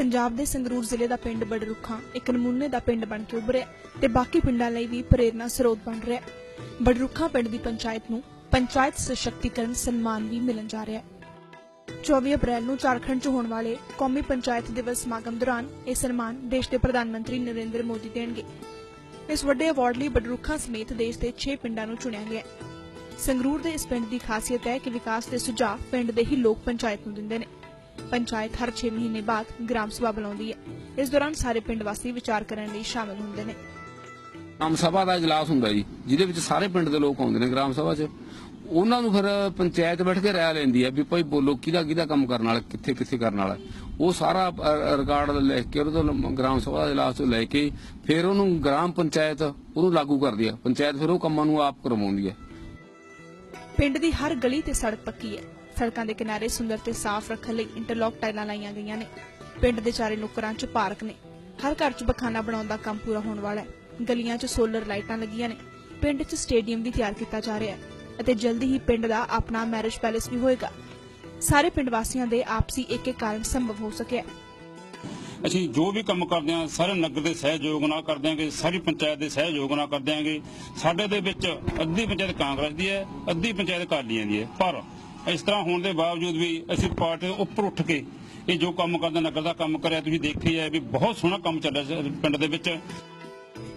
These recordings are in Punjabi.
ਪੰਜਾਬ ਦੇ ਸੰਗਰੂਰ ਜ਼ਿਲ੍ਹੇ ਦਾ ਪਿੰਡ ਬੜਰੁੱਖਾਂ ਇੱਕ ਨਮੂਨੇ ਦਾ ਪਿੰਡ ਬਣ ਕੇ ਉੱਭਰਿਆ ਤੇ ਬਾਕੀ ਪਿੰਡਾਂ ਲਈ ਵੀ ਪ੍ਰੇਰਨਾ ਸਰੋਤ ਬਣ ਰਿਹਾ। ਹੈ ਬੜਰੁੱਖਾਂ ਪਿੰਡ ਦੀ ਪੰਚਾਇਤ ਨੂੰ ਪੰਚਾਇਤ ਸਸ਼ਕਤੀਕਰਨ ਸਨਮਾਨ ਵੀ ਮਿਲਣ ਜਾ ਰਿਹਾ ਹੈ। 24 ਅਪ੍ਰੈਲ ਨੂੰ ਝਾਰਖੰਡ 'ਚ ਹੋਣ ਵਾਲੇ ਕੌਮੀ ਪੰਚਾਇਤ ਦਿਵਸ ਸਮਾਗਮ ਦੌਰਾਨ ਇਹ ਸਨਮਾਨ ਦੇਸ਼ ਦੇ ਪ੍ਰਧਾਨ ਮੰਤਰੀ ਨਰਿੰਦਰ ਮੋਦੀ ਦੇਣਗੇ। ਇਸ ਵੱਡੇ ਅਵਾਰਡ ਲਈ ਬਡਰੁੱਖਾਂ ਸਮੇਤ ਦੇਸ਼ ਦੇ 6 ਪਿੰਡਾਂ ਨੂੰ ਚੁਣਿਆ ਗਿਆ ਸੰਗਰੂਰ ਦੇ ਇਸ ਪਿੰਡ ਦੀ ਖਾਸੀਅਤ ਹੈ ਕਿ ਵਿਕਾਸ ਦੇ ਸੁਝਾਅ ਪਿੰਡ ਦੇ ਹੀ ਲੋਕ ਪੰਚਾਇਤ ਨੂੰ ਦਿੰਦੇ ਨੇ। ਪੰਚਾਇਤ ਹਰ 6 ਮਹੀਨੇ ਬਾਅਦ ਗ੍ਰਾਮ ਸਭਾ ਬੁਲਾਉਂਦੀ ਹੈ। ਇਸ ਦੌਰਾਨ ਸਾਰੇ ਪਿੰਡ ਵਾਸੀ ਵਿਚਾਰ ਕਰਨ ਲਈ ਸ਼ਾਮਲ ਹੁੰਦੇ ਨੇ। ਗ੍ਰਾਮ ਸਭਾ ਦਾ ਇਜਲਾਸ ਹੁੰਦਾ ਜੀ ਜਿਹਦੇ ਵਿੱਚ ਸਾਰੇ ਪਿੰਡ ਦੇ ਲੋਕ ਆਉਂਦੇ ਨੇ ਗ੍ਰਾਮ ਸਭਾ 'ਚ। ਉਹਨਾਂ ਨੂੰ ਫਿਰ ਪੰਚਾਇਤ ਬੈਠ ਕੇ ਰਾਇ ਲੈਂਦੀ ਹੈ ਵੀ ਭਾਈ ਬੋਲੋ ਕਿਹਦਾ ਕਿਹਦਾ ਕੰਮ ਕਰਨ ਵਾਲਾ ਕਿੱਥੇ ਕਿੱਥੇ ਕਰਨ ਵਾਲਾ। ਉਹ ਸਾਰਾ ਰਿਕਾਰਡ ਲਿਖ ਕੇ ਉਹਦੇ ਤੋਂ ਗ੍ਰਾਮ ਸਭਾ ਦੇ ਇਜਲਾਸ ਤੋਂ ਲੈ ਕੇ ਫਿਰ ਉਹਨੂੰ ਗ੍ਰਾਮ ਪੰਚਾਇਤ ਉਹਨੂੰ ਲਾਗੂ ਕਰਦੀ ਹੈ। ਪੰਚਾਇਤ ਫਿਰ ਉਹ ਕੰਮਾਂ ਨੂੰ ਆਪ ਕਰਵਾਉਂਦੀ ਹੈ। ਪਿੰਡ ਦੀ ਹਰ ਗਲੀ ਤੇ ਸੜਕ ਪੱਕੀ ਹੈ। ਸੜਕਾਂ ਦੇ ਕਿਨਾਰੇ ਸੁੰਦਰ ਤੇ ਸਾਫ਼ ਰੱਖਣ ਲਈ ਇੰਟਰਲੌਕ ਟਾਈਲਾਂ ਲਾਈਆਂ ਗਈਆਂ ਨੇ। ਪਿੰਡ ਦੇ ਚਾਰੇ ਨੁੱਕਰਾਂ 'ਚ ਪਾਰਕ ਨੇ। ਹਰ ਘਰ 'ਚ ਬਖਾਨਾ ਬਣਾਉਣ ਦਾ ਕੰਮ ਪੂਰਾ ਹੋਣ ਵਾਲਾ ਹੈ। ਗਲੀਆਂ 'ਚ ਸੋਲਰ ਲਾਈਟਾਂ ਲੱਗੀਆਂ ਨੇ। ਪਿੰਡ 'ਚ ਸਟੇਡੀਅਮ ਵੀ ਤਿਆਰ ਕੀਤਾ ਜਾ ਰਿਹਾ ਹੈ ਅਤੇ ਜਲਦੀ ਹੀ ਪਿੰਡ ਦਾ ਆਪਣਾ ਮੈਰਿਜ ਪੈਲੇਸ ਵੀ ਹੋਏਗਾ। ਸਾਰੇ ਪਿੰਡ ਵਾਸੀਆਂ ਦੇ ਆਪਸੀ ਏਕੇ ਕਾਰਨ ਸੰਭਵ ਹੋ ਸਕਿਆ ਅਸੀਂ ਜੋ ਵੀ ਕੰਮ ਕਰਦੇ ਹਾਂ, ਸਾਰੇ ਨਗਰ ਦੇ ਸਹਿਯੋਗ ਨਾਲ ਕਰਦੇ ਹਾਂਗੇ, ਸਾਰੀ ਪੰਚਾਇਤ ਦੇ ਸਹਿਯੋਗ ਨਾਲ ਕਰਦੇ ਹਾਂਗੇ। ਸਾਡੇ ਦੇ ਵਿੱਚ ਅੱਧੀ ਪੰਚਾਇਤ ਕਾਂਗਰਸ ਦੀ ਹੈ, ਅੱਧੀ ਪੰਚਾਇਤ ਅਕਾਲੀਆਂ ਦੀ ਹੈ, ਪਰ ਇਸ ਤਰ੍ਹਾਂ ਹੋਣ ਦੇ ਬਾਵਜੂਦ ਵੀ ਅਸੀਂ ਪਾਰਟੀ ਉੱਪਰ ਉੱਠ ਕੇ ਇਹ ਜੋ ਕੰਮ ਕਰਦੇ ਨਗਰ ਦਾ ਕੰਮ ਕਰਿਆ, ਤੁਸੀਂ ਦੇਖਿਆ ਹੈ ਵੀ ਬਹੁਤ ਸੋਹਣਾ ਕੰਮ ਚੱਲਿਆ ਪਿੰਡ ਦੇ ਵਿੱਚ।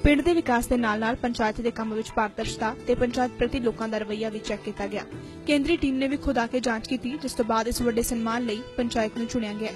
ਪਿੰਡ ਦੇ ਵਿਕਾਸ ਦੇ ਨਾਲ-ਨਾਲ ਪੰਚਾਇਤ ਦੇ ਕੰਮ ਵਿੱਚ ਪਾਰਦਰਸ਼ਤਾ ਤੇ ਪੰਚਾਇਤ ਪ੍ਰਤੀ ਲੋਕਾਂ ਦਾ ਰਵੱਈਆ ਵੀ ਚੈੱਕ ਕੀਤਾ ਗਿਆ। ਕੇਂਦਰੀ ਟੀਮ ਨੇ ਵੀ ਖੁਦ ਆ ਕੇ ਜਾਂਚ ਕੀਤੀ, ਜਿਸ ਤੋਂ ਬਾਅਦ ਇਸ ਵੱਡੇ ਸਨਮਾਨ ਲਈ ਪੰਚਾਇਤ ਨੂੰ ਚੁਣਿਆ ਗਿਆ।